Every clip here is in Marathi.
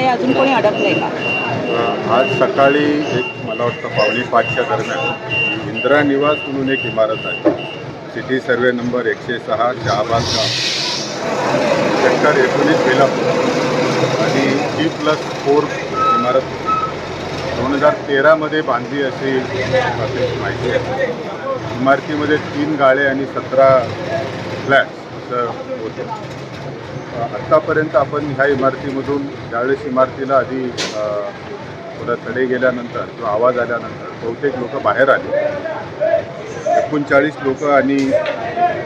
अजून कोणी अडकलंय का आज सकाळी एक मला वाटतं पावली पाचच्या दरम्यान इंदिरा निवास म्हणून एक इमारत आहे सिटी सर्वे नंबर एकशे सहा शहाबाद गाव सेक्टर एकोणीस बेला आणि टी प्लस फोर इमारत दोन हजार तेरामध्ये बांधली अशी माहिती आहे इमारतीमध्ये तीन गाळे आणि सतरा फ्लॅट्स असं होतं आत्तापर्यंत आपण ह्या इमारतीमधून ज्यावेळेस इमारतीला आधी थोडा तडे गेल्यानंतर किंवा आवाज आल्यानंतर बहुतेक लोक बाहेर आले एकोणचाळीस लोक आणि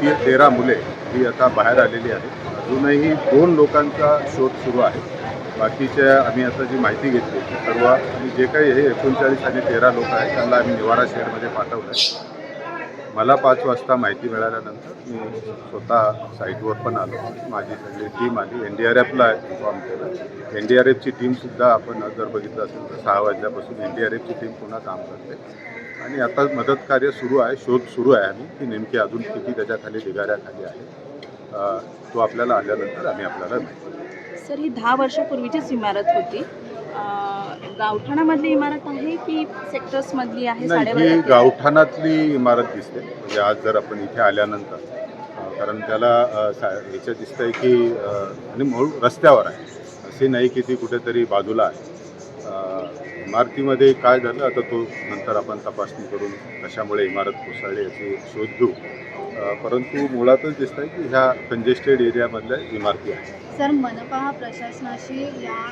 ती तेरा मुले ही आता बाहेर आलेली आहेत अजूनही दोन लोकांचा शोध सुरू आहे बाकीच्या आम्ही आता जी माहिती घेतली सर्व आणि जे काही हे एकोणचाळीस आणि तेरा लोक आहेत त्यांना आम्ही निवारा शहरमध्ये पाठवलं आहे मला पाच वाजता माहिती मिळाल्यानंतर मी स्वतः साईटवर पण आलो माझी सगळी टीम आली एन डी आर एफला इन्फॉर्म केलं एन डी आर एफची टीमसुद्धा आपण जर बघितलं असेल तर सहा वाजल्यापासून एन डी आर एफची टीम पुन्हा काम करते आणि आता मदत कार्य सुरू आहे शोध सुरू आहे आम्ही की नेमकी अजून किती त्याच्याखाली ढिगाऱ्याखाली आहे तो आपल्याला आल्यानंतर आम्ही आपल्याला सर ही दहा वर्षापूर्वीचीच इमारत होती गावठाणामधली इमारत आहे की मधली आहे गावठाणातली इमारत दिसते म्हणजे आज जर आपण इथे आल्यानंतर कारण त्याला याच्यात दिसतंय की आणि मूळ रस्त्यावर आहे असे नाही की ती कुठेतरी बाजूला आहे इमारतीमध्ये काय झालं आता तो नंतर आपण तपासणी करून कशामुळे इमारत कोसळली याची शोध घेऊ परंतु मुळातच दिसत आहे की ह्या कंजेस्टेड एरियामधल्या इमारती आहेत सर मनपा प्रशासनाशी या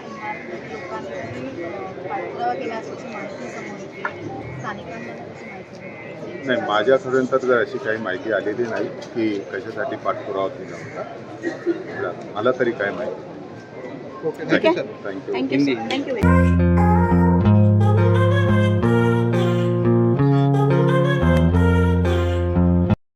नाही माझ्यापर्यंत तर अशी काही माहिती आलेली नाही की कशासाठी पाठपुरावा केला होता मला तरी काय माहिती Okay, thank you, sir. Thank you. Thank you, sir. Thank you.